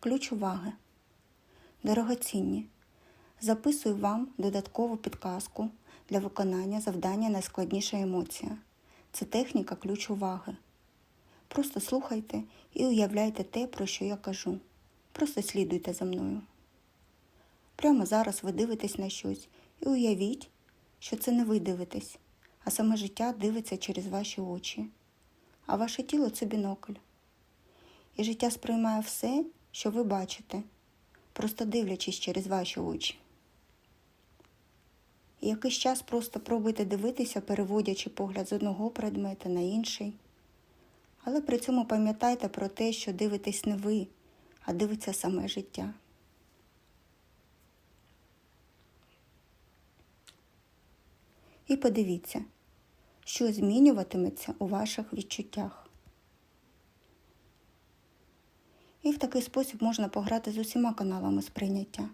Ключ уваги. Дорогоцінні. Записую вам додаткову підказку для виконання завдання найскладніша емоція. Це техніка ключ уваги. Просто слухайте і уявляйте те, про що я кажу. Просто слідуйте за мною. Прямо зараз ви дивитесь на щось і уявіть, що це не ви дивитесь, а саме життя дивиться через ваші очі, а ваше тіло це бінокль. І життя сприймає все, що ви бачите, просто дивлячись через ваші очі. І якийсь час просто пробуйте дивитися, переводячи погляд з одного предмета на інший. Але при цьому пам'ятайте про те, що дивитесь не ви, а дивиться саме життя. І подивіться, що змінюватиметься у ваших відчуттях. І в такий спосіб можна пограти з усіма каналами сприйняття.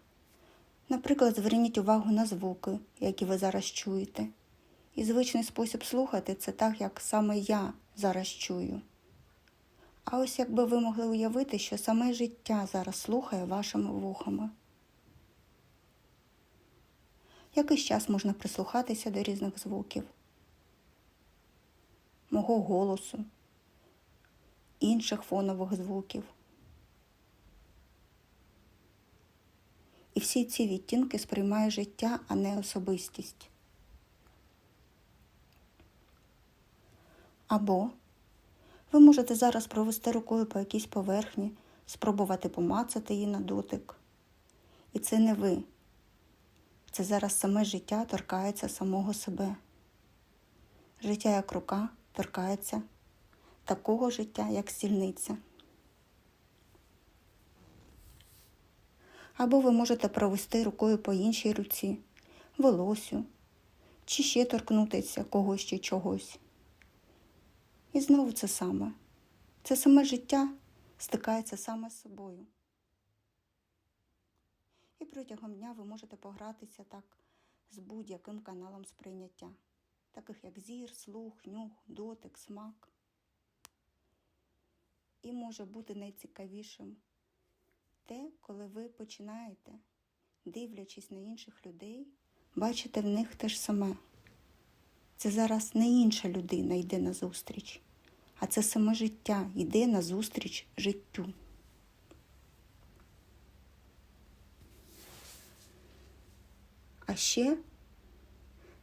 Наприклад, зверніть увагу на звуки, які ви зараз чуєте. І звичний спосіб слухати це так, як саме я зараз чую. А ось якби ви могли уявити, що саме життя зараз слухає вашими вухами. Якийсь час можна прислухатися до різних звуків, мого голосу, інших фонових звуків. Всі ці відтінки сприймає життя, а не особистість. Або ви можете зараз провести рукою по якійсь поверхні, спробувати помацати її на дотик. І це не ви. Це зараз саме життя торкається самого себе. Життя як рука торкається такого життя, як стільниця. Або ви можете провести рукою по іншій руці, волосю, чи ще торкнутися когось чи чогось. І знову це саме. Це саме життя стикається саме з собою. І протягом дня ви можете погратися так з будь-яким каналом сприйняття, таких як зір, слух, нюх, дотик, смак. І може бути найцікавішим те, коли ви починаєте, дивлячись на інших людей, бачите в них те ж саме. Це зараз не інша людина йде на зустріч, а це саме життя йде на зустріч життю. А ще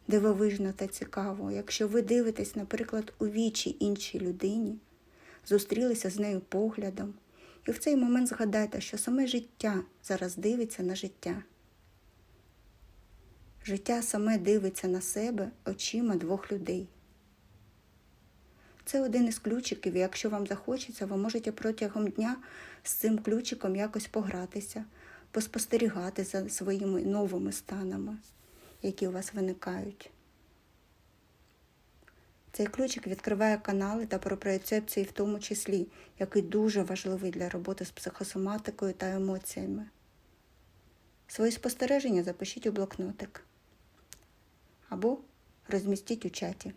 дивовижно та цікаво, якщо ви дивитесь, наприклад, у вічі іншій людині, зустрілися з нею поглядом, і в цей момент згадайте, що саме життя зараз дивиться на життя. Життя саме дивиться на себе очима двох людей. Це один із ключиків, і якщо вам захочеться, ви можете протягом дня з цим ключиком якось погратися, поспостерігати за своїми новими станами, які у вас виникають. Цей ключик відкриває канали та пропріоцепції в тому числі, який дуже важливий для роботи з психосоматикою та емоціями. Свої спостереження запишіть у блокнотик або розмістіть у чаті.